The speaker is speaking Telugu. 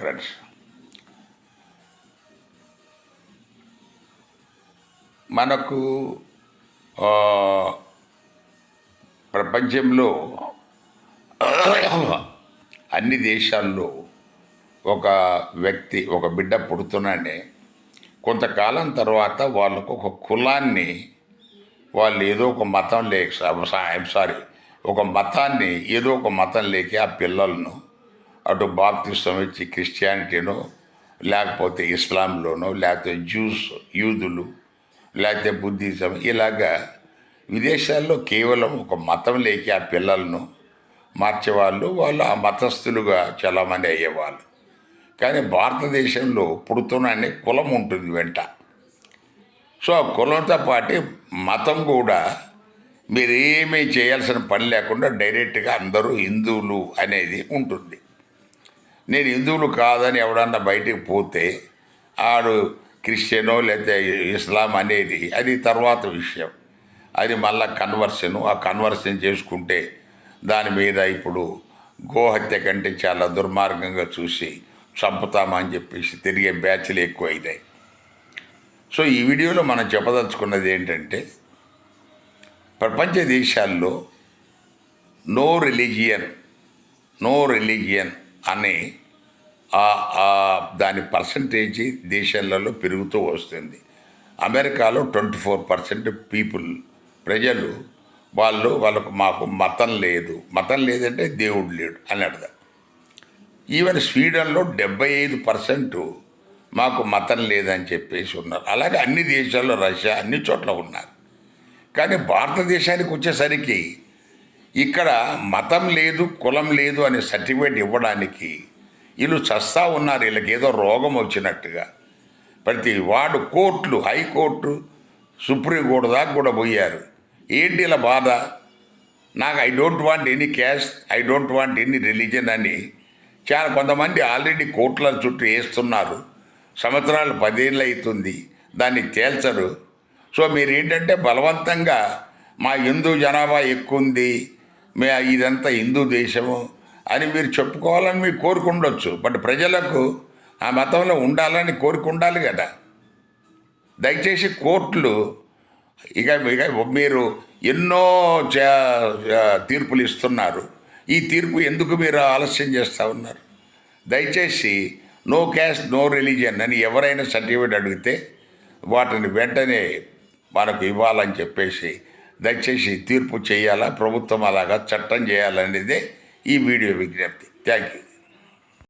ఫ్రెండ్స్ మనకు ప్రపంచంలో అన్ని దేశాల్లో ఒక వ్యక్తి ఒక బిడ్డ పుడుతున్నాడే కొంతకాలం తర్వాత వాళ్ళకు ఒక కులాన్ని వాళ్ళు ఏదో ఒక మతం లేక ఐఎమ్ సారీ ఒక మతాన్ని ఏదో ఒక మతం లేక ఆ పిల్లలను అటు బాప్తిష్టం ఇచ్చి క్రిస్టియానిటీనో లేకపోతే ఇస్లాంలోనో లేకపోతే జ్యూస్ యూదులు లేకపోతే బుద్ధిజం ఇలాగా విదేశాల్లో కేవలం ఒక మతం లేక ఆ పిల్లలను మార్చేవాళ్ళు వాళ్ళు ఆ మతస్థులుగా చలామణి అయ్యేవాళ్ళు. కానీ భారతదేశంలో పుడుతున్నానే కులం ఉంటుంది వెంట. సో ఆ కులంతో పాటు మతం కూడా మీరు ఏమీ చేయాల్సిన పని లేకుండా డైరెక్ట్గా అందరూ హిందువులు అనేది ఉంటుంది. నేను హిందువులు కాదని ఎవడన్నా బయటికి పోతే ఆడు క్రిస్టియనో లేకపోతే ఇస్లాం అనేది అది తర్వాత విషయం. అది మళ్ళా కన్వర్షన్ ఆ కన్వర్షన్ చేసుకుంటే దాని మీద ఇప్పుడు గోహత్య కంటే చాలా దుర్మార్గంగా చూసి చంపుతామని చెప్పేసి తిరిగే బ్యాచ్లు ఎక్కువ అవుతాయి సో ఈ వీడియోలో మనం చెప్పదలుచుకున్నది ఏంటంటే ప్రపంచ దేశాల్లో నో రిలీజియన్ నో రిలీజియన్ అనే దాని పర్సంటేజ్ దేశాలలో పెరుగుతూ వస్తుంది. అమెరికాలో ట్వంటీ ఫోర్ పర్సెంట్ పీపుల్ ప్రజలు వాళ్ళు వాళ్ళకు మాకు మతం లేదు. మతం లేదంటే దేవుడు లేడు అని అర్థం. ఈవెన్ స్వీడన్లో డెబ్బై ఐదు పర్సెంట్ మాకు మతం లేదని చెప్పేసి ఉన్నారు. అలాగే అన్ని దేశాల్లో రష్యా అన్ని చోట్ల ఉన్నారు. కానీ భారతదేశానికి వచ్చేసరికి ఇక్కడ మతం లేదు కులం లేదు అనే సర్టిఫికేట్ ఇవ్వడానికి వీళ్ళు చస్తా ఉన్నారు వీళ్ళకి ఏదో రోగం వచ్చినట్టుగా. ప్రతి వాడు కోర్టులు హైకోర్టు సుప్రీంకోర్టు దాకా కూడా పోయారు. ఏంటి ఇలా బాధ? నాకు I don't want any caste I don't want any religion అని చాలా కొంతమంది ఆల్రెడీ కోర్టుల చుట్టూ వేస్తున్నారు. సంవత్సరాలు పదేళ్ళు అవుతుంది దాన్ని తేల్చరు. సో మీరు ఏంటంటే బలవంతంగా మా హిందూ జనాభా ఎక్కువ ఉంది మే ఇదంతా హిందూ దేశము. అని మీరు చెప్పుకోవాలని మీరు కోరుకుండొచ్చు. బట్ ప్రజలకు ఆ మతంలో ఉండాలని కోరిక ఉండాలి కదా. దయచేసి కోర్టులు ఇక ఇక మీరు ఎన్నో తీర్పులు ఇస్తున్నారు. ఈ తీర్పు ఎందుకు మీరు ఆలస్యం చేస్తూ ఉన్నారు? దయచేసి నో క్యాష్ నో రిలీజియన్ అని ఎవరైనా సర్టిఫికేట్ అడిగితే వాటిని వెంటనే మనకు ఇవ్వాలని చెప్పేసి దయచేసి తీర్పు చేయాలా? ప్రభుత్వం అలాగా చట్టం చేయాలనేదే ई वीडियो विज्ञप्ति थैंक यू